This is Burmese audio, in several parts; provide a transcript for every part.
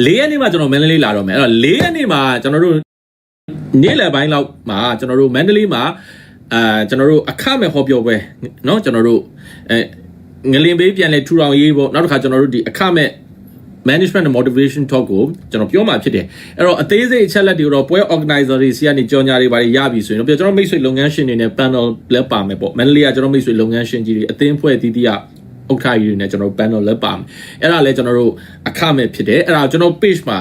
၄ရက်နေ့မှာကျွန်တော်မန္တလေးလာတော့မယ်အဲ့တော့၄ရက်နေ့မှာကျွန်တော်တို့နေ့လယ်ပိုင်းလောက်မှာကျွန်တော်တို့မန္တလေးမှာအာကျွန်တော်တို့အခမဲ့ဟောပြောပွဲเนาะကျွန်တော်တို့အဲငလင်ဘေးပြန်လဲထူထောင်ရေးပေါ့နောက်တစ်ခါကျွန်တော်တို့ဒီအခမဲ့ management and motivation talk ကိုကျွန်တော်ပြောမှာဖြစ်တယ်အဲ့တော့အသေးစိတ်အချက်လက်တွေတော့ပွဲ organizer တွေစီကနေကြော်ညာတွေပါရပြီဆိုရင်တော့ကျွန်တော်မိတ်ဆွေလုပ်ငန်းရှင်တွေနဲ့ panel လက်ပါမယ်ပေါ့မန္တလေးကကျွန်တော်မိတ်ဆွေလုပ်ငန်းရှင်ကြီးတွေအသင်းဖွဲ့တည်တည်က ဥက္ကဋ္ဌကြီးတွေနဲ့ကျွန်တော် panel လက်ပါမယ်အဲ့ဒါလည်းကျွန်တော်တို့အခမဲ့ဖြစ်တယ်အဲ့ဒါကျွန်တော် page မှာ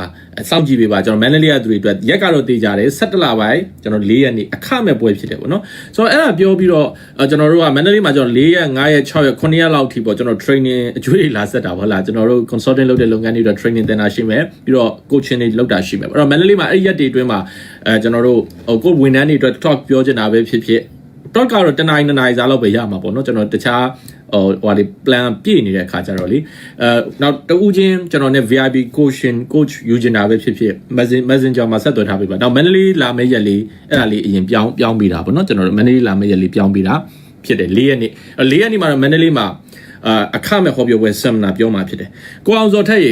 စောင့်ကြည့်ပေးပါကျွန်တော်မန္တလေးကသူတွေအတွက်ရက်ကတော့တည်ကြတယ်17လပိုင်းကျွန်တော်4ရက်နေ့အခမဲ့ပွဲဖြစ်တယ်ပေါ့နော်ဆိုတော့အဲ့ဒါပြောပြီးတော့ကျွန်တော်တို့ကမန္တလေးမှာကျွန်တော်4ရက်5ရက်6ရက်9ရက်လောက်ထိပေါ့ကျွန်တော် training အကျွေးတွေလာဆက်တာပေါ့လားကျွန်တော်တို့ consulting လုပ်တဲ့လုပ်ငန်းတွေအတွက် training သင်တာရှိမယ်ပြီးတော့ coaching တွေလုပ်တာရှိမယ်အဲ့တော့မန္တလေးမှာအဲ့ဒီရက်တွေအတွင်းမှာအဲကျွန်တော်တို့ဟိုကိုဝန်ထမ်းတွေအတွက် talk ပြောချင်တာပဲဖြစ်ဖြစ် talk ကတော့တနိုင်တနိုင်စားလောက်ပဲရမှာပေါ့နော်ကျွန်တော်တခြားဟိုဟိုဒီ plan ပြည့်နေတဲ့အခါကျတော့လေအဲနောက်တူးချင်းကျွန်တော် ਨੇ VIP coaching coach ယူချင်တာပဲဖြစ်ဖြစ် Messenger Messenger မှာဆက်သွယ်ထားပေးပါနောက် Manly လာမယ့်ရက်လေးအဲ့ဒါလေးအရင်ပြောင်းပြောင်းပေးတာပေါ့နော်ကျွန်တော်တို့ Manly လာမယ့်ရက်လေးပြောင်းပေးတာဖြစ်တယ်၄ရက်နေ့၄ရက်နေ့မှာတော့ Manly မှာအာအခမဲ့ဟောပြောပွဲ seminar ပြောမှာဖြစ်တယ်ကိုအောင်စောထက်ရေ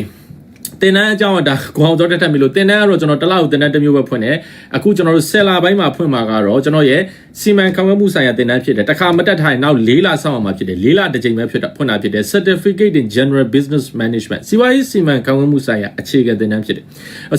တင်တန်းအကြောင်းကဒါကိုအောင်စောတက်တက်ပြီလို့တင်တန်းကတော့ကျွန်တော်တစ်လောက်တင်တန်းတစ်မျိုးပဲဖွင့်တယ်အခုကျွန်တော်တို့ဆယ်လပိုင်းမှာဖွင့်မှာကတော့ကျွန်တော်ရဲ့စီမံခန့်ခွဲမှုဆိုင်ရာတင်တန်းဖြစ်တယ်တခါမတက်ထိုင်နောက်၄လဆောက်အောင်မှာဖြစ်တယ်၄လတစ်ကြိမ်ပဲဖြစ်တာဖွင့်တာဖြစ်တယ် Certificate in General Business Management စီးပွားရေးစီမံခန့်ခွဲမှုဆိုင်ရာအခြေခံတင်တန်းဖြစ်တယ်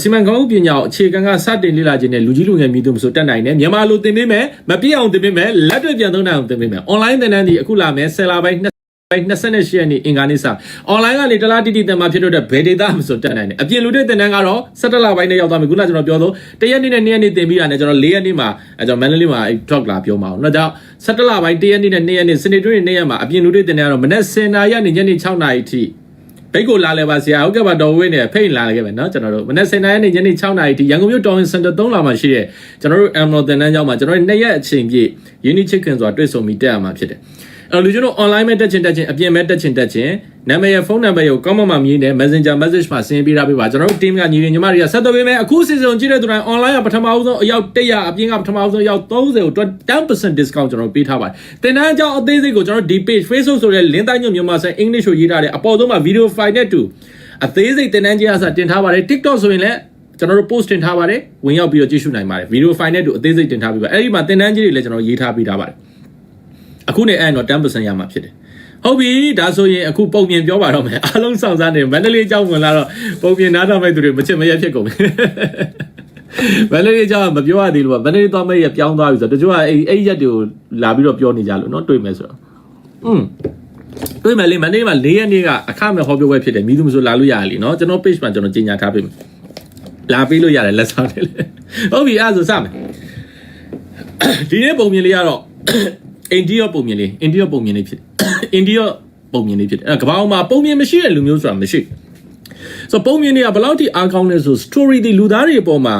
စီမံခန့်ခွဲမှုပညာကိုအခြေခံကစတင်လေ့လာခြင်းနဲ့လူကြီးလူငယ်မိသူမဆိုတက်နိုင်တယ်မြန်မာလိုသင်ပေးမယ်မပြည့်အောင်သင်ပေးမယ်လက်တွေ့ပြန်သုံးနိုင်အောင်သင်ပေးမယ် online သင်တန်းဒီအခုလာမယ်ဆယ်လပိုင်းပိုင်း 28ရက်နေ့အင်္ဂါနေ့စအွန်လိုင်းကနေတလားတိတိတန်မှာဖြစ်တဲ့ဘယ်ဒေတာမှမဆိုတက်နိုင်တယ်အပြင်လူတွေတင်တန်းကတော့17လပိုင်းနဲ့ရောက်သွားပြီခုနကျွန်တော်ပြောသောတရက်နေ့နဲ့2ရက်နေ့တင်ပြီးရတယ်ကျွန်တော်4ရက်နေ့မှာကျွန်တော်မန္တလေးမှာထောက်လာပြောမှာအောင်နော်ဒါကြောင့်17လပိုင်း1ရက်နေ့နဲ့2ရက်နေ့စနေတွင်းနေ့ရက်မှာအပြင်လူတွေတင်တန်းကတော့မနက်10နာရီကနေညနေ6နာရီထိဘိတ်ကိုလာလဲပါဆရာဟုတ်ကဲ့ပါတော်ဝင်းနဲ့ဖိတ်လာခဲ့မယ်နော်ကျွန်တော်တို့မနေ့စနေနေ့ညနေ6နာရီထိရန်ကုန်မြို့တော်ဝင်စင်တာ3လာမှာရှိတဲ့ကျွန်တော်တို့ Amnon တင်တန်းကျောင်းမှာကျွန်တော်တို့နေ့ရက်အချိန်ပြည့် Unique Chicken ဆိုတာတွေ့ဆုံပြီးတက်ရမှာဖြစ်တယ် အဲ့လူကျွန်တော် online မဲ့တက်ချင်တက်ချင်အပြင်မဲ့တက်ချင်တက်ချင်နာမည်ရဖုန်းနံပါတ်ကိုကောင်းမမှမြည်နေ Messenger message မှာဆင်းပေးထားပေးပါကျွန်တော်တို့ team ကညီတွေညီမတွေကဆက်သွယ်ပေးမယ်အခု season ကြည့်တဲ့သူတိုင်း online ကပထမဦးဆုံးအယောက်100အပြင်ကပထမဦးဆုံးအယောက်30ကို10% discount ကျွန်တော်ပေးထားပါတယ်တင်တန်းအကြောင်းအသေးစိတ်ကိုကျွန်တော်ဒီ page Facebook ဆိုတဲ့ link တိုင်းညွှန်မြန်မာဆိုင် English ကိုရေးထားတယ်အပေါ်ဆုံးမှာ video file နဲ့တူအသေးစိတ်တင်တန်းကြီးအစားတင်ထားပါတယ် TikTok ဆိုရင်လည်းကျွန်တော်တို့ post တင်ထားပါတယ်ဝင်ရောက်ပြီးတော့ကြည့်ရှုနိုင်ပါတယ် video file နဲ့တူအသေးစိတ်တင်ထားပြီးပါအဲ့ဒီမှာတင်တန်းကြီးတွေလည်းကျွန်တော်ရေးထားပြီးထားပါတယ် အခုနေအဲ့တော့10%ရမှာဖြစ်တယ်ဟုတ်ပြီဒါဆိုရင်အခုပုံပြင်ပြောပါတော့မယ်အားလုံးစောင့်စားနေမန္တလေးအကြောင်းဝင်လာတော့ပုံပြင်နားထောင်မဲ့သူတွေမချစ်မရက်ဖြစ်ကုန်ပြီမန္တလေးအကြောင်းမပြောရသေးလို့ပါမန္တလေးသွားမဲ့ရပြောင်းသွားပြီဆိုတော့တချို့ကအဲ့အဲ့ရက်တွေကိုလာပြီးတော့ပြောနေကြလို့နော်တွေ့မယ်ဆိုတော့อืมတွေ့မယ်လေမန္တလေးမှာ၄ရက်နေ့ကအခမဲ့ဟောပြောပွဲဖြစ်တယ်မိသူမဆိုလာလို့ရရလीနော်ကျွန်တော် page မှာကျွန်တော်ကြီးညာထားပေးမယ်လာပေးလို့ရတယ်လက်ဆောင်တယ်လေဟုတ်ပြီအဲ့ဒါဆိုစမယ်ဒီနေ့ပုံပြင်လေးကတော့ အိန္ဒိယပုံပြင်လေးအိန္ဒိယပုံပြင်လေးဖြစ်အိန္ဒိယပုံပြင်လေးဖြစ်တယ်အဲ့ကဘာအောင်မှာပုံပြင်မရှိတဲ့လူမျိုးဆိုတာမရှိဆိုပုံပြင်တွေကဘယ်လောက်ထိအားကောင်းလဲဆို story ဒီလူသားတွေအပေါ်မှာ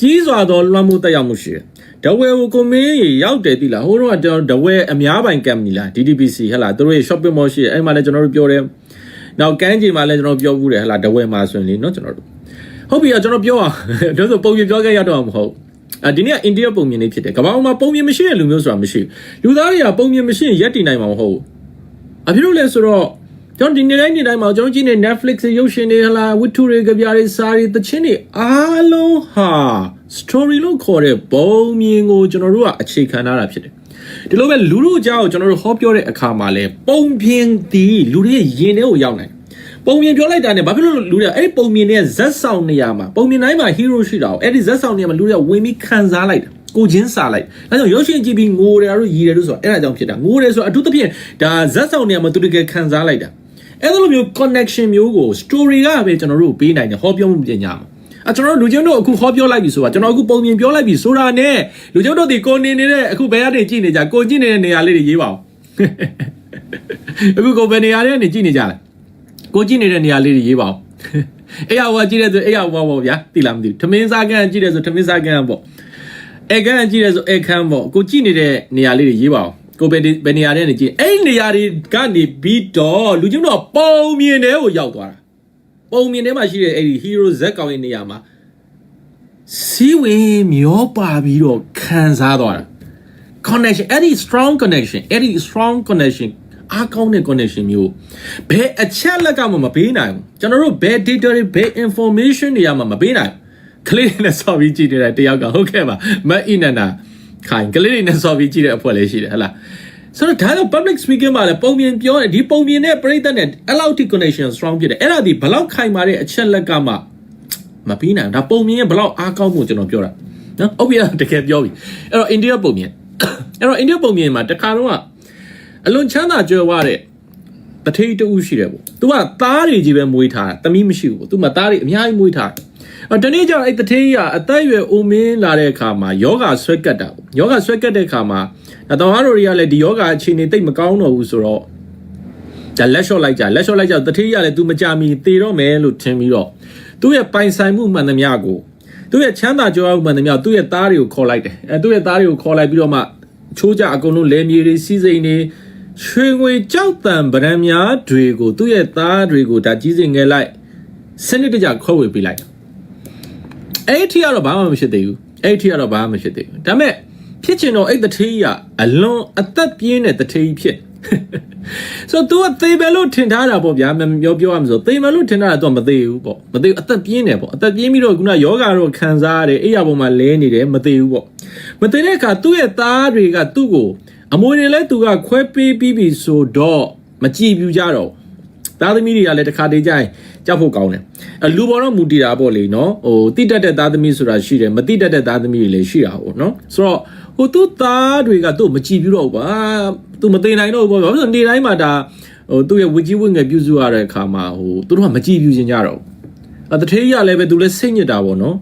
ကြီးစွာသောလွှမ်းမိုးတက်ရောက်မှုရှိတယ်ဒဝဲကိုကိုမင်းကြီးရောက်တယ်တိလားဟိုတော့ကျွန်တော်ဒဝဲအများပိုင်ကမ်ပဏီလား DDBC ဟဲ့လားသူတို့ရဲ့ shopping mall ရှိတယ်အဲ့မှာလည်းကျွန်တော်တို့ပြောတယ်နောက်ကန်းကြီးမှာလည်းကျွန်တော်ပြောဘူးတယ်ဟဲ့လားဒဝဲမှာဆိုရင်လေနော်ကျွန်တော်တို့ဟုတ်ပြီကျွန်တော်ပြောအောင်ဒါဆိုပုံပြင်ပြောခဲ့ရတော့မဟုတ် အဲဒီနေ့ကအိန္ဒိယပုံမြင်လေးဖြစ်တယ်ကမ္ဘာမှာပုံမြင်မရှိတဲ့လူမျိုးဆိုတာမရှိဘူးလူသားတွေကပုံမြင်မရှိရင်ရက်တည်နိုင်မှာမဟုတ်ဘူးအဖြစ်လို့လဲဆိုတော့ကျွန်တော်ဒီနေ့တိုင်းနေ့တိုင်းမှာကျွန်တော်ကြည့်နေ Netflix ရုပ်ရှင်တွေဟလာဝတ္ထုတွေကြပြတွေစာတွေသချင်းတွေအားလုံးဟာ story လို့ခေါ်တဲ့ပုံမြင်ကိုကျွန်တော်တို့ကအခြေခံထားတာဖြစ်တယ်ဒီလိုပဲလူတို့အကြောင်းကိုကျွန်တော်တို့ဟောပြောတဲ့အခါမှာလဲပုံပြင်သည်လူတွေရဲ့ရင်ထဲကိုရောက်နိုင် ပုံမြင်ပြောလိုက်တာနဲ့ဘာဖြစ်လို့လူတွေကအဲ့ဒီပုံမြင်တဲ့ဇက်ဆောင်နေရာမှာပုံမြင်တိုင်းမှာ hero ရှိတာ哦အဲ့ဒီဇက်ဆောင်နေရာမှာလူတွေကဝင်ပြီးခံစားလိုက်တာကိုချင်းစာလိုက်ဒါကြောင့်ရုပ်ရှင်ကြည့်ပြီးငိုတယ်တို့ရည်တယ်တို့ဆိုတာအဲ့ဒါကြောင့်ဖြစ်တာငိုတယ်ဆိုတာအထူးသဖြင့်ဒါဇက်ဆောင်နေရာမှာသူတကယ်ခံစားလိုက်တာအဲ့လိုမျိုး connection မျိုးကို story ကပဲကျွန်တော်တို့ပေးနိုင်တယ်ဟောပြောမှုပညာမှာအကျွန်တော်တို့လူချင်းတို့အခုဟောပြောလိုက်ပြီဆိုတာကျွန်တော်အခုပုံမြင်ပြောလိုက်ပြီဆိုတာနဲ့လူချင်းတို့ဒီကိုနေနေတဲ့အခုဘယ်ကနေကြည့်နေကြကိုကြည့်နေတဲ့နေရာလေးတွေရေးပါအောင်အခုကိုဘယ်နေရာတွေကနေကြည့်နေကြလဲ ကိုကြည့်နေတဲ့နေရာလေးတွေရေးပါအောင်အဲ့ရဟိုကြည့်တဲ့ဆိုအဲ့ရဟိုပေါ့ဗျာသိလားမသိဘူးထမင်းစားကန်ကြည့်တဲ့ဆိုထမင်းစားကန်ပေါ့အဲကန်ကြည့်တဲ့ဆိုအဲကန်ပေါ့ကိုကြည့်နေတဲ့နေရာလေးတွေရေးပါအောင်ကိုဘယ်ဘယ်နေရာတွေနေကြည့်အဲ့နေရာတွေကနေပြီးတော့လူချင်းတို့ပုံမြင်တဲ့ကိုရောက်သွားတာပုံမြင်ထဲမှာရှိတဲ့အဲ့ဒီ hero z ကောင်ရဲ့နေရာမှာစီးဝင်မျောပါပြီးတော့ခံစားသွားတာ connection အဲ့ဒီ strong connection အဲ့ဒီ strong connection အားကောင်းတဲ့ connection မျိုးဘယ်အချက်လက်ကမှမပေးနိုင်ဘူးကျွန်တော်တို့ဘယ် data တွေဘယ် information တွေကမှမပေးနိုင်ဘူးကလေးတွေနဲ့ဆော်ပြီးကြည့်နေတဲ့တယောက်ကဟုတ်ကဲ့ပါမတ်အီနန္ဒာခိုင်ကလေးတွေနဲ့ဆော်ပြီးကြည့်တဲ့အဖွဲ့လေးရှိတယ်ဟဟလားဆိုတော့ဒါတော့ public speaking မှာလည်းပုံမြင်ပြောတယ်ဒီပုံမြင်တဲ့ပရိသတ်နဲ့အဲ့လောက်ထိ connection strong ဖြစ်တယ်အဲ့ဒါဒီဘလောက်ခိုင်မာတဲ့အချက်လက်ကမှမပြီးနိုင်ဘူးဒါပုံမြင်ရဲ့ဘလောက်အားကောင်းမှုကျွန်တော်ပြောတာနော်ဟုတ်ပြီတကယ်ပြောပြီအဲ့တော့ India ပုံမြင်အဲ့တော့ India ပုံမြင်မှာတခါတော့က အလွန်ချမ်းသာကြွယ်ဝတဲ့တထေးတူရှိတယ်ပေါ့။ तू ကသားတွေကြီးပဲမွေးထားတာ။တမီးမရှိဘူးပေါ့။ तू မှသားတွေအများကြီးမွေးထားတယ်။အော်တနေ့ကျတော့အဲ့တထေးကြီးကအသက်အရွယ်အိုမင်းလာတဲ့အခါမှာယောဂဆွဲကတ်တာပေါ့။ယောဂဆွဲကတ်တဲ့အခါမှာဒါတော်တော်တွေကလည်းဒီယောဂအခြေအနေတိတ်မကောင်းတော့ဘူးဆိုတော့ဒါလက်လျှော့လိုက်ကြလက်လျှော့လိုက်ကြတထေးကြီးကလည်း तू မကြမီသေတော့မယ်လို့ထင်ပြီးတော့သူ့ရဲ့ပိုင်ဆိုင်မှုမှန်သမျှကိုသူ့ရဲ့ချမ်းသာကြွယ်ဝမှုမှန်သမျှသူ့ရဲ့သားတွေကိုခေါ်လိုက်တယ်။အဲသူ့ရဲ့သားတွေကိုခေါ်လိုက်ပြီးတော့မှချိုးကြအကုန်လုံးလဲမြေတွေစီးစိမ်တွေ ရွှေငွေကြောက်တံဗရန်များတွေကိုသူ့ရဲ့သားတွေကိုဒါကြီးစင်ငယ်လိုက်စနစ်တကျခွဲဝေပေးလိုက်အဲ့ဒီကတော့ဘာမှမဖြစ်သေးဘူးအဲ့ဒီကတော့ဘာမှမဖြစ်သေးဘူးဒါပေမဲ့ဖြစ်ချင်တော့အဲ့တထေးကြီးကအလွန်အသက်ပြင်းတဲ့တထေးကြီးဖြစ်ဆိုတော့ तू ကသေပဲလို့ထင်ထားတာပေါ့ဗျာမပြောပြောရမစို့သေမယ်လို့ထင်ထားတာ तू မသေးဘူးပေါ့မသေးဘူးအသက်ပြင်းတယ်ပေါ့အသက်ပြင်းပြီးတော့ခုနယောဂါတော့ခံစားရတယ်အိယာပေါ်မှာလဲနေတယ်မသေးဘူးပေါ့မသေးတဲ့အခါသူ့ရဲ့သားတွေကသူ့ကို အမွေတွေလည်းသူကခွဲပေးပြီးပြီဆိုတော့မကြည်ပြူကြတော့သားသမီးတွေကလည်းတစ်ခါတည်းကြရင်ကြောက်ဖို့ကောင်းတယ်အလူပေါ်တော့မူတည်တာပေါ့လေနော်ဟိုတိတက်တဲ့သားသမီးဆိုတာရှိတယ်မတိတက်တဲ့သားသမီးတွေလည်းရှိတာပေါ့နော်ဆိုတော့ဟိုသူ့သားတွေကသူ့မကြည်ပြူတော့ဘူးပါသူမသိနိုင်တော့ဘူးပေါ့ဘာလို့နေတိုင်းမှာဒါဟိုသူ့ရဲ့ဝကြီးဝငယ်ပြုစုရတဲ့အခါမှာဟိုသူတို့ကမကြည်ပြူခြင်းကြတော့ဘူးအတထေးရလည်းပဲသူလည်းစိတ်ညစ်တာပေါ့နော်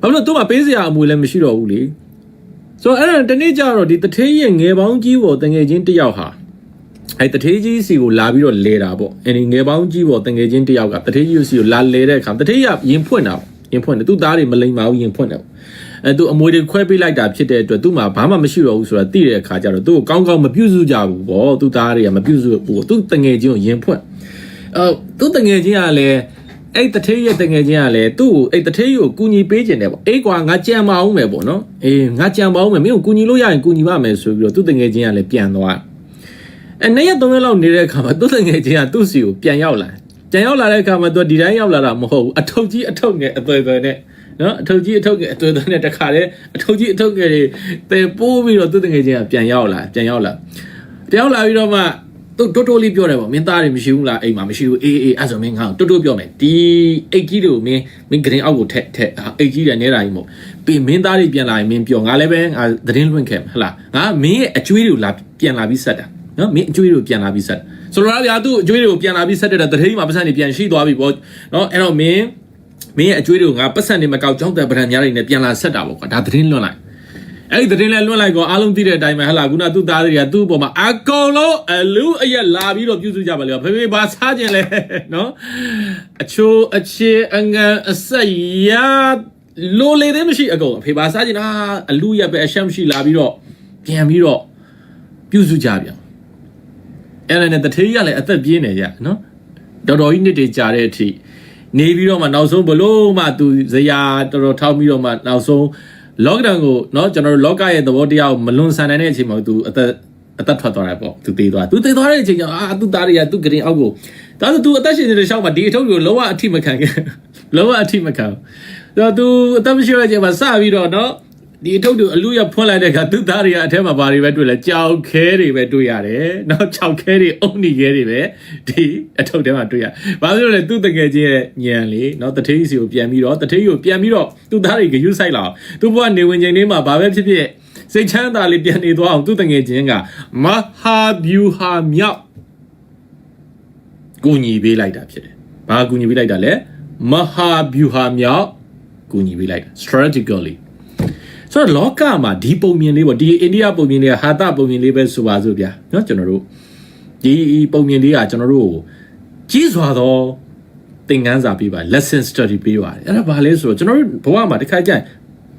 ဘာလို့သူ့မှာပေးစရာအမွေလည်းမရှိတော့ဘူးလေ ဆိုတော့အဲ့ဒါတနေ့ကျတော့ဒီတထေးရဲ့ငယ်ပေါင်းကြီးပေါ်တငယ်ချင်းတယောက်ဟာအဲ့တထေးကြီးစီကိုလာပြီးတော့လဲတာပေါ့အဲ့ဒီငယ်ပေါင်းကြီးပေါ်တငယ်ချင်းတယောက်ကတထေးကြီးစီကိုလာလဲတဲ့အခါတထေးကရင်ဖွင့်တာရင်ဖွင့်တယ်သူ့သားတွေမလိမ္မာဘူးရင်ဖွင့်တယ်အဲသူအမွေတွေခွဲပေးလိုက်တာဖြစ်တဲ့အတွက်သူ့မှာဘာမှမရှိတော့ဘူးဆိုတာသိတဲ့အခါကျတော့သူ့ကိုကောင်းကောင်းမပြုစုကြဘူးပေါ့သူ့သားတွေကမပြုစုဘူးသူ့တငယ်ချင်းကိုရင်ဖွင့်အဲသူ့တငယ်ချင်းကလည်း အဲ့တထေးရဲ့တငယ်ချင်းကလည်းသူ့ကိုအဲ့တထေးကိုကူညီပေးခြင်းတယ်ပေါ့အေးကွာငါကြံမအောင်မယ်ပေါ့နော်အေးငါကြံမအောင်မယ်မင်းကိုကူညီလို့ရရင်ကူညီပါမယ်ဆိုပြီးတော့သူ့တငယ်ချင်းကလည်းပြန်သွားအဲနှစ်ရက်သုံးရက်လောက်နေတဲ့အခါမှာသူ့တငယ်ချင်းကသူ့စီကိုပြန်ရောက်လာပြန်ရောက်လာတဲ့အခါမှာသူဒီတိုင်းရောက်လာတာမဟုတ်ဘူးအထုပ်ကြီးအထုပ်ငယ်အသွယ်သွယ်နဲ့နော်အထုပ်ကြီးအထုပ်ငယ်အသွယ်သွယ်နဲ့တခါလေအထုပ်ကြီးအထုပ်ငယ်တွေတဲပိုးပြီးတော့သူ့တငယ်ချင်းကပြန်ရောက်လာပြန်ရောက်လာပြန်ရောက်လာပြီးတော့မှ သူတိုးတိုးလေးပြောတယ်ပေါ့မင်းသားတွေမရှိဘူးလားအိမ်မှာမရှိဘူးအေးအေးအဲ့ဆိုမင်းငါ့ကိုတိုးတိုးပြောမယ်ဒီအိတ်ကြီးတွေကိုမင်းမင်းဂရင်အောက်ကိုထက်ထက်အိတ်ကြီးတွေနေတာကြီးမို့ပြီးမင်းသားတွေပြန်လာရင်မင်းပြောငါလည်းပဲငါသတင်းလွှင့်ခဲ့မှာဟလားငါမင်းရဲ့အကျွေးတွေကိုလာပြန်လာပြီးဆက်တာနော်မင်းအကျွေးတွေကိုပြန်လာပြီးဆက်ဆိုတော့ဗျာသူ့အကျွေးတွေကိုပြန်လာပြီးဆက်တဲ့တတိယမှာပတ်စံတွေပြန်ရှိသွားပြီပေါ့နော်အဲ့တော့မင်းမင်းရဲ့အကျွေးတွေကိုငါပတ်စံတွေမကောက်ကြောင်းတဲ့ဗရန်များတွေနဲ့ပြန်လာဆက်တာပေါ့ကွာဒါသတင်းလွှင့်လိုက် အဲ့ဒီသတင်းလဲလွှင့်လိုက်ကောအားလုံးသိတဲ့အတိုင်းပဲဟလာခုနသူ့သားတွေကသူ့အပေါ်မှာအကုန်လုံးအလူအရက်လာပြီးတော့ပြုစုကြပါလေဖေဖေဘာစားခြင်းလဲနော်အချိုးအခြေအငန်အဆက်ရလိုလေသေးမရှိအကုန်အဖေဘာစားခြင်းအာအလူရက်ပဲအရှက်မရှိလာပြီးတော့ပြန်ပြီးတော့ပြုစုကြပြန်အဲ့ဒါနဲ့တထေးရလည်းအသက်ပြင်းနေကြနော်တော်တော်ကြီးနှစ်တွေကြာတဲ့အထိနေပြီးတော့မှနောက်ဆုံးဘလို့မှသူဇရာတော်တော်ထောက်ပြီးတော့မှနောက်ဆုံး lockdown ကိုเนาะကျွန်တော်တို့ lock ရဲ့သဘောတရားကိုမလွန်ဆန်နိုင်တဲ့အချိန်မှာသူအသက်အသက်ထွက်သွားတယ်ပေါ့သူသေးသွားသူသေးသွားတဲ့အချိန်ကျတော့အာသူသားတွေကသူဂရင်အောက်ကိုဒါဆိုသူအသက်ရှင်နေတဲ့ရှောက်မှာဒီအထုပ်ကိုလုံးဝအထိမခံခဲ့လုံးဝအထိမခံတော့သူအသက်မရှိတဲ့အချိန်မှာစပြီးတော့เนาะ ဒီအထုပ်တို့အလူရဖွင့်လိုက်တဲ့အခါသူသားတွေကအထက်မှာဘာတွေပဲတွေ့လဲကြောက်ခဲတွေပဲတွေ့ရတယ်။နောက်ကြောက်ခဲတွေအုံနီခဲတွေပဲဒီအထုပ်ထဲမှာတွေ့ရ။ဘာဖြစ်လို့လဲသူ့တကယ်ချင်းရဲ့ညံလေနော်တထေးစီကိုပြန်ပြီးတော့တထေးကိုပြန်ပြီးတော့သူသားတွေကယူဆိုင်လာအောင်သူ့ဘဝနေဝင်ချိန်လေးမှာဘာပဲဖြစ်ဖြစ်စိတ်ချမ်းသာလေးပြန်နေသွားအောင်သူ့တငယ်ချင်းကမဟာဗျူဟာမြောက်ကူညီပေးလိုက်တာဖြစ်တယ်။ဘာကူညီပေးလိုက်တာလဲမဟာဗျူဟာမြောက်ကူညီပေးလိုက်တာ strategically ဆိုတော့လောကမှာဒီပုံမြင်လေးပေါ့ဒီအိန္ဒိယပုံမြင်လေးကဟာတာပုံမြင်လေးပဲဆိုပါစို့ဗျာเนาะကျွန်တော်တို့ဒီပုံမြင်လေးကကျွန်တော်တို့ကြီးစွာသောသင်ခန်းစာပေးပါ lesson study ပေးပါတယ်အဲ့ဒါဘာလဲဆိုတော့ကျွန်တော်တို့ဘဝမှာတစ်ခါကျရင်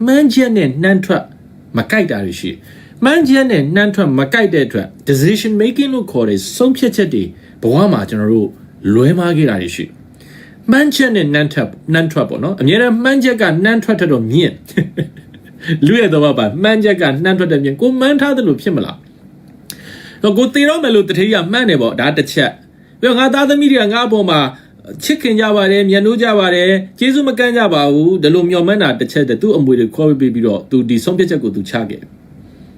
မှန်းချက်နဲ့နှမ်းထွက်မကြိုက်တာတွေရှိမှန်းချက်နဲ့နှမ်းထွက်မကြိုက်တဲ့အတွက် decision making လို့ခေါ်တဲ့ဆုံးဖြတ်ချက်တွေဘဝမှာကျွန်တော်တို့လွဲမှားခဲ့တာတွေရှိမှန်းချက်နဲ့နှမ်းထွက်နှမ်းထွက်ပေါ့နော်အများနဲ့မှန်းချက်ကနှမ်းထွက်တဲ့တော့မြင့် လူရဲ့သဘောပါမှန်ချက်ကနှမ်းထွက်တဲ့မြင်ကိုမှန်းထားတယ်လို့ဖြစ်မလားတော့ကိုသေတော့မယ်လို့တထေးကမှန်းတယ်ပေါ့ဒါတစ်ချက်ပြီးတော့ငါသားသမီးတွေကငါ့အပေါ်မှာချစ်ခင်ကြပါတယ်မြန်လို့ကြပါတယ်ကျေးဇူးမကန့်ကြပါဘူးဒီလိုမျှော်မှန်းတာတစ်ချက်တည်းသူ့အမွေတွေခေါ်ပေးပြီးတော့သူဒီဆုံးဖြတ်ချက်ကိုသူချခဲ့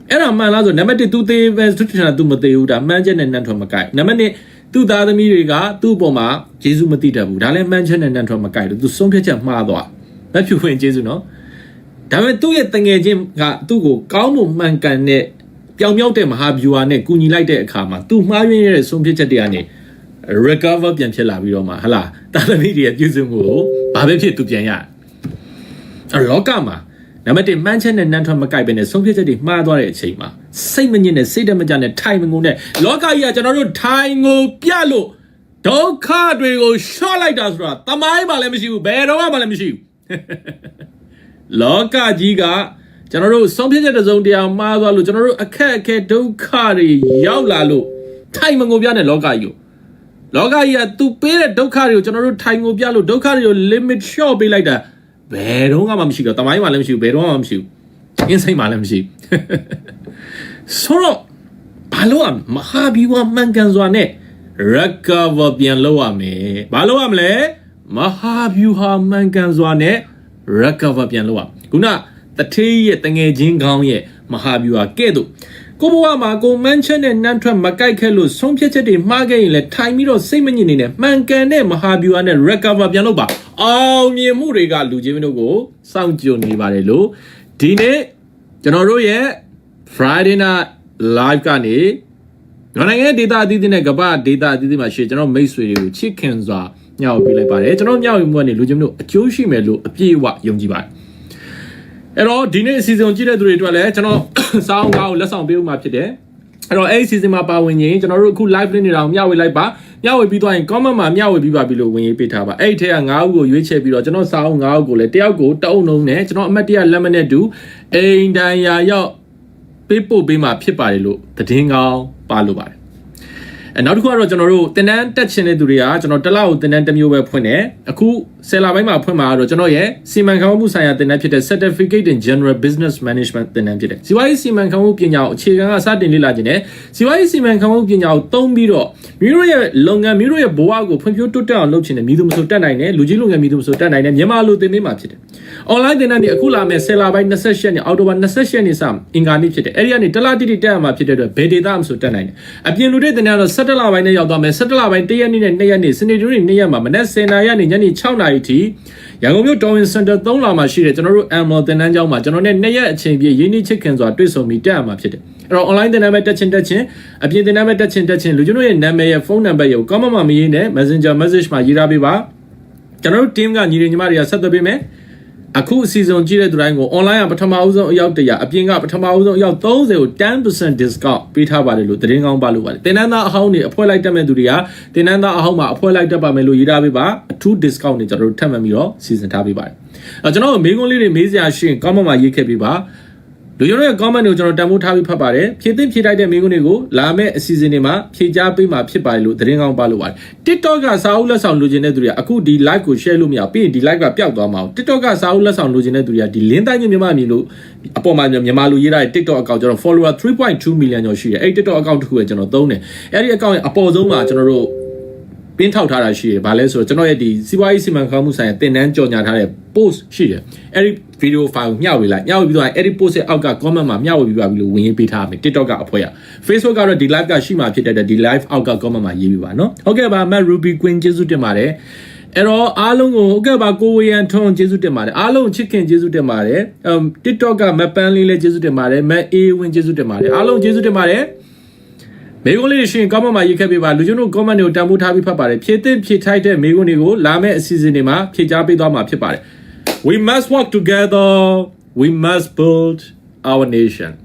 အဲ့ဒါမှန်လားဆိုနံပါတ်1သူသေးပဲသူထင်တာသူမသေးဘူးဒါမှန်းချက်နဲ့နှမ်းထွက်မကိုက်နံပါတ်2သူ့သားသမီးတွေကသူ့အပေါ်မှာကျေးဇူးမသိတတ်ဘူးဒါလည်းမှန်းချက်နဲ့နှမ်းထွက်မကိုက်လို့သူဆုံးဖြတ်ချက်မှားသွားလက်ဖြူဝင်ကျေးဇူးနော် ဒါပေမဲ့သူ့ရဲ့တငယ်ချင်းကသူ့ကိုကောင်းမှုမှန်ကန်တဲ့ပြောင်မြောက်တဲ့မဟာဗျူဟာနဲ့ကူညီလိုက်တဲ့အခါမှာသူမှားယွင်းရတဲ့ဆုံးဖြတ်ချက်တွေကနေ recover ပြန်ဖြစ်လာပြီးတော့မှဟလာတာသမီတွေရဲ့ပြုစုမှုကိုဘာပဲဖြစ်သူပြန်ရအလောကမှာနံပါတ်1မှန်းချက်နဲ့နန်းထွက်မကိုက်ပဲနဲ့ဆုံးဖြတ်ချက်တွေမှားသွားတဲ့အချိန်မှာစိတ်မညစ်နဲ့စိတ်တမကြနဲ့ထိုင်မငုံနဲ့လောကကြီးကကျွန်တော်တို့ထိုင်ငုံပြလို့ဒုက္ခတွေကိုရှော့လိုက်တာဆိုတာတမိုင်းမှလည်းမရှိဘူးဘယ်တော့မှလည်းမရှိဘူး လောကကြီးကကျွန်တော်တို့ဆုံးဖြတ်ချက်တစ်စုံတရာမှားသွားလို့ကျွန်တော်တို့အခက်အခဲဒုက္ခတွေရောက်လာလို့ထိုင်မငုံပြတဲ့လောကကြီးကိုလောကကြီးကသူပေးတဲ့ဒုက္ခတွေကိုကျွန်တော်တို့ထိုင်ငုံပြလို့ဒုက္ခတွေကို limit short ပေးလိုက်တာဘယ်တော့မှမရှိတော့တမိုင်းမှလည်းမရှိဘူးဘယ်တော့မှမရှိဘူးအင်းစိတ်မှလည်းမရှိဘူးဆိုတော့ဘာလို့อ่ะမဟာဘီဝမှန်ကန်စွာနဲ့ recover ပြန်လုပ်ရမယ်ဘာလုပ်ရမလဲမဟာဘီဟာမှန်ကန်စွာနဲ့ recover ပြန်လုပ်ရခုနတထေးရဲ့တငယ်ချင်းကောင်းရဲ့မဟာဗျူဟာကဲ့သို့ကိုဘဝမှာကိုမန်ချက်နဲ့နန်းထွက်မကိုက်ခဲ့လို့ဆုံးဖြတ်ချက်တွေမှားခဲ့ရင်လည်းထိုင်ပြီးတော့စိတ်မညစ်နေနဲ့မှန်ကန်တဲ့မဟာဗျူဟာနဲ့ recover ပြန်လုပ်ပါအောင်မြင်မှုတွေကလူချင်းတို့ကိုစောင့်ကြိုနေပါတယ်လို့ဒီနေ့ကျွန်တော်တို့ရဲ့ Friday night live ကနေမြန်မာနိုင်ငံဒေတာအသီးသီးနဲ့ကမ္ဘာဒေတာအသီးသီးမှာရှိကျွန်တော်မိတ်ဆွေတွေကိုချစ်ခင်စွာ ညှောက်ပေးလိုက်ပါတယ်ကျွန်တော်ညှောက်ယူမှုကနေလူချင်းတို့အကျိုးရှိမယ်လို့အပြည့်အဝယုံကြည်ပါတယ်အဲ့တော့ဒီနေ့အစီအစဉ်ကိုကြည့်တဲ့သူတွေအတွက်လည်းကျွန်တော်စောင်းကားကိုလက်ဆောင်ပေးဦးမှာဖြစ်တယ်အဲ့တော့အဲ့ဒီ season မှာပါဝင်ရင်ကျွန်တော်တို့အခု live လေးနေတာကိုမျှဝေလိုက်ပါမျှဝေပြီးသွားရင် comment မှာမျှဝေပြီးပါပြီလို့ဝင်ရေးပေးထားပါအဲ့ဒီထဲက9ဦးကိုရွေးချယ်ပြီးတော့ကျွန်တော်စောင်း9ဦးကိုလည်းတယောက်ကိုတအုပ်လုံးနဲ့ကျွန်တော်အမတ်တရလက်မနဲ့တူအိမ်တန်ရာရောက်ပေးပို့ပေးမှာဖြစ်ပါတယ်လို့သတင်းကောင်းပါလို့ပါတယ် အဲနောက်တစ်ခုကတော့ကျွန်တော်တို့တင်တန်းတက်ချင်တဲ့သူတွေကကျွန်တော်တစ်လောက်တင်တန်းတစ်မျိုးပဲဖွင့်တယ်အခု ဆယ်လပိုင်းမှာဖွင့်မှာကတော့ကျွန်တော်ရဲ့စီမံခန့်ခွဲမှုဆိုင်ရာတင်တန်းဖြစ်တဲ့ Certificate in General Business Management တင်တန်းဖြစ်တယ်စီဝါရေးစီမံခန့်ခွဲမှုပညာကိုအခြေခံကစတင်လေ့လာခြင်းနဲ့စီဝါရေးစီမံခန့်ခွဲမှုပညာကိုသုံးပြီးတော့မိတို့ရဲ့လုပ်ငန်းမိတို့ရဲ့ဘဝကိုဖွံ့ဖြိုးတိုးတက်အောင်လုပ်ခြင်းနဲ့မိသူမဆိုတက်နိုင်တယ်လူကြီးလုပ်ငန်းမိသူမဆိုတက်နိုင်တယ်မြန်မာလူတင်ပေးမှာဖြစ်တယ် online တင်တန်းတွေအခုလာမဲ့ဆယ်လပိုင်း28ရက်နေ့အောက်တိုဘာ28ရက်နေ့စအင်္ဂါနေ့ဖြစ်တယ်အဲ့ဒီကနေတလတိတိတက်ရမှာဖြစ်တဲ့အတွက်ဘယ်ဒေတာမှမဆိုတက်နိုင်တယ်အပြင်လူတွေတင်တန်းကတော့17လပိုင်းနဲ့ရောက်သွားမယ်17လပိုင်း1ရက်နေ့နဲ့2ရက်နေ့စနေနေ့2ရက်မှာမနက်10:00နာရီကနေညနေ6:00နာရီထိရန်ကုန်မြို့တော်ဝင်စင်တာ3လမှာရှိတဲ့ကျွန်တော်တို့ Amlo တင်တန်းကျောင်းမှာကျွန်တော်နဲ့2ရက်အချိန်ပြည့်ရင်းနှီးချစ်ခင်စွာတွေ့ဆုံပြီးတက်ရမှာဖြစ်တယ်အဲ့တော့ online တင်တန်းပဲတက်ချင်းတက်ချင်းအပြင်တင်တန်းပဲတက်ချင်းတက်ချင်းလူကျွန်တော်ရဲ့နာမည်ရဲ့ဖုန်းနံပါတ်ရဲ့ comment မှာမရေးနဲ့ Messenger message မှာရေးထားပေးပါကျွန်တော်တို့ team ကညီတွေညီမတွေကဆက်သွယ်ပေးမယ် အခုအစီအစဉ်ကြည့်တဲ့သူတိုင်းကို online ကပထမအဦးဆုံးအယောက်100အပြင်ကပထမအဦးဆုံးအယောက်30ကို10% discount ပေးထားပါတယ်လို့သတင်းကောင်းပါလို့ပါတယ်တင်နန်းသားအဟောင်းတွေအဖွဲလိုက်တက်မဲ့သူတွေကတင်နန်းသားအဟောင်းမှာအဖွဲလိုက်တက်ပါမယ်လို့ရေးထားပေးပါအထူး discount တွေကျွန်တော်တို့ထပ်မှတ်ပြီးတော့စီစဉ်ထားပေးပါတယ်အဲကျွန်တော်မေးခွန်းလေးတွေမေးစရာရှိရင် comment မှာရေးခဲ့ပေးပါ လူကျွန်တော်ရဲ့ comment တွေကိုကျွန်တော်တန်ဖိုးထားပြီးဖတ်ပါတယ်ဖြည့်သိမ့်ဖြည့်တိုက်တဲ့မိကုန်းတွေကိုလာမယ့်အစီအစဉ်တွေမှာဖြည့်ကြားပေးမှာဖြစ်ပါတယ်လို့သတင်းကောင်းပါလို့ပါတယ် TikTok ကစာအုပ်လက်ဆောင်လိုချင်တဲ့သူတွေကအခုဒီ live ကို share လို့မရဘူးပြီးရင်ဒီ live ကပျောက်သွားမှာအောင် TikTok ကစာအုပ်လက်ဆောင်လိုချင်တဲ့သူတွေကဒီ link တိုင်းမြန်မာမြင်လို့အပေါ်မှာမြန်မာလူရေးထားတဲ့ TikTok account ကျွန်တော် follower 3.2 million ကျော်ရှိတယ်အဲ့ TikTok account တစ်ခုကိုကျွန်တော်သုံးတယ်အဲ့ဒီ account ရဲ့အပေါ်ဆုံးမှာကျွန်တော်တို့ပင်းထောက်ထားတာရှိတယ်။ဘာလဲဆိုတော့ကျွန်တော်ရဲ့ဒီစီးပွားရေးစီမံခန့်ခွဲမှုဆိုင်ရာတင်နန်းကြော်ညာထားတဲ့ post ရှိတယ်။အဲ့ဒီ video file ကိုမျှဝေလိုက်။မျှဝေပြီးတော့အဲ့ဒီ post ရဲ့အောက်က comment မှာမျှဝေပြီးပါပြီလို့ဝင်ရေးပေးထားမယ်။ TikTok ကအဖွဲရ။ Facebook ကတော့ဒီ live ကရှိမှဖြစ်တဲ့အတွက်ဒီ live အောက်က comment မှာရေးပြပါနော်။ဟုတ်ကဲ့ပါ Matt Ruby Queen ကျေးဇူးတင်ပါတယ်။အဲ့တော့အားလုံးကိုဟုတ်ကဲ့ပါကိုဝေယံထွန်းကျေးဇူးတင်ပါတယ်အားလုံးချစ်ခင်ကျေးဇူးတင်ပါတယ်အမ် TikTok ကမပန်းလေးလည်းကျေးဇူးတင်ပါတယ်မအေးဝင်းကျေးဇူးတင်ပါတယ်အားလုံးကျေးဇူးတင်ပါတယ်မေကွန်းလေးရှင် comment မှာရေးခဲ့ပေးပါလူကျွန်တော် comment တွေကိုတန်ဖိုးထားပြီးဖတ်ပါတယ်ဖြည့်သင့်ဖြည့်ထိုက်တဲ့မေကွန်းတွေကိုလာမယ့်အစီအစဉ်တွေမှာဖြည့်ကြားပေးသွားမှာဖြစ်ပါတယ် we must work together. We must build our nation